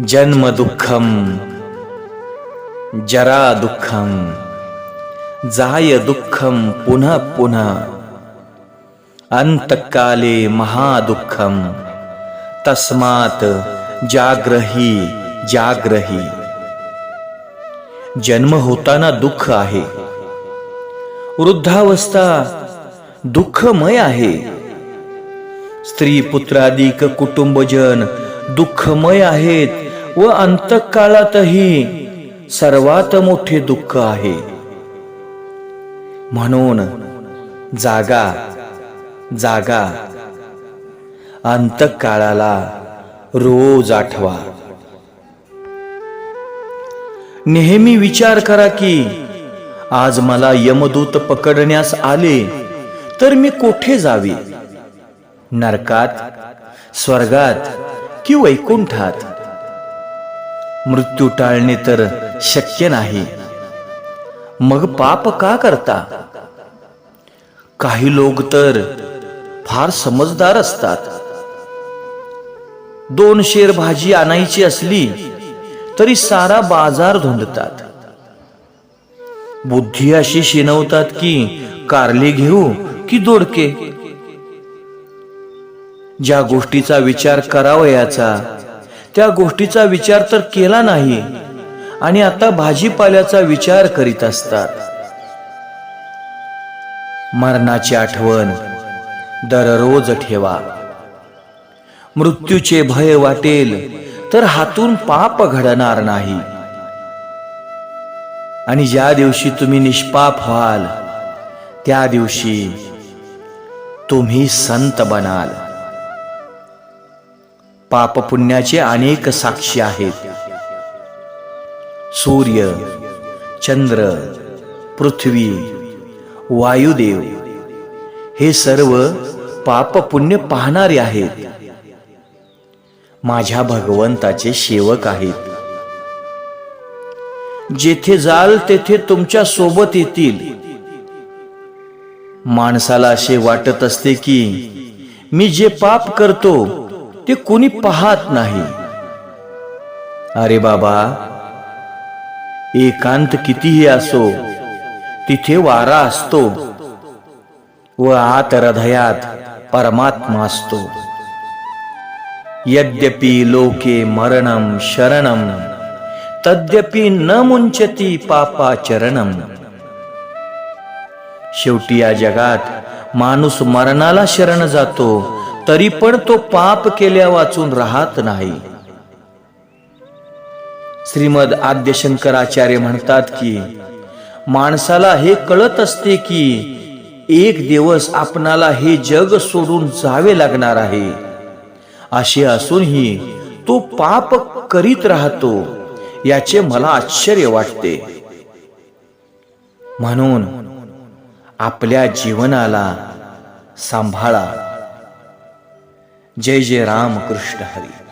जन्म दुःखम जरा दुःखम जाय दुःखम पुनः पुन्हा अंतकाले महादुःखम तस्मात जाग्रही जाग्रही। जन्म होताना दुःख आहे। वृद्धावस्था दुःखमय आहे। स्त्री पुत्रादिक कुटुंबजन दुःखमय आहेत। व अंतकाळातही सर्वात मोठे दुःख आहे. म्हणून जागा जागा. अंतकाळाला रोज आठवा. नेहमी विचार करा की आज मला यमदूत पकडण्यास आले तर मी कोठे जावे? नरकात स्वर्गात कि वैकुंठात? मृत्यू टाळणे तर शक्य नाही. मग पाप का करता? काही लोक तर फार समजदार असतात. दोन शेर भाजी आणायची असली तरी सारा बाजार धुंडतात बुद्धी अशी शिनवतात की कारले घेऊ की दोडके. ज्या गोष्टीचा विचार करावयाचा त्या गोष्टीचा विचार तर केला नाही आणि आता भाजीपाल्याचा विचार करीत असतात. मरणाची आठवण दररोज ठेवा. मृत्यूचे भय वाटेल तर हातून पाप घडणार नाही. आणि ज्या दिवशी तुम्ही निष्पाप व्हाल त्या दिवशी तुम्ही संत बनाल. पाप पुण्याचे अनेक साक्षी आहेत. सूर्य चंद्र पृथ्वी वायुदेव हे सर्व पाप पुण्य पाहणारे आहेत. माझ्या भगवंताचे सेवक आहेत. जेथे जाल तेथे तुमच्यासोबत येतील. माणसाला असे वाटत असते की मी जे पाप करतो ते कुणी पाहत नाही. अरे बाबा एकांत कितीही असो तिथे वारा असतो व आत हृदयात परमात्मा असतो. यद्यपि लोके मरणम शरणम तद्यपि न मुंचती पापाचरणम शेवटी या जगात माणूस मरणाला शरण जातो. तरी पण तो पाप केल्या वाचून राहत नाही. श्रीमद आद्य शंकराचार्य म्हणतात की माणसाला हे कळत असते की एक दिवस आपणाला हे जग सोडून जावे लागणार आहे. असे असूनही तो पाप करीत राहतो याचे मला आश्चर्य वाटते. म्हणून आपल्या जीवनाला सांभाळा. जय जय राम कृष्ण हरी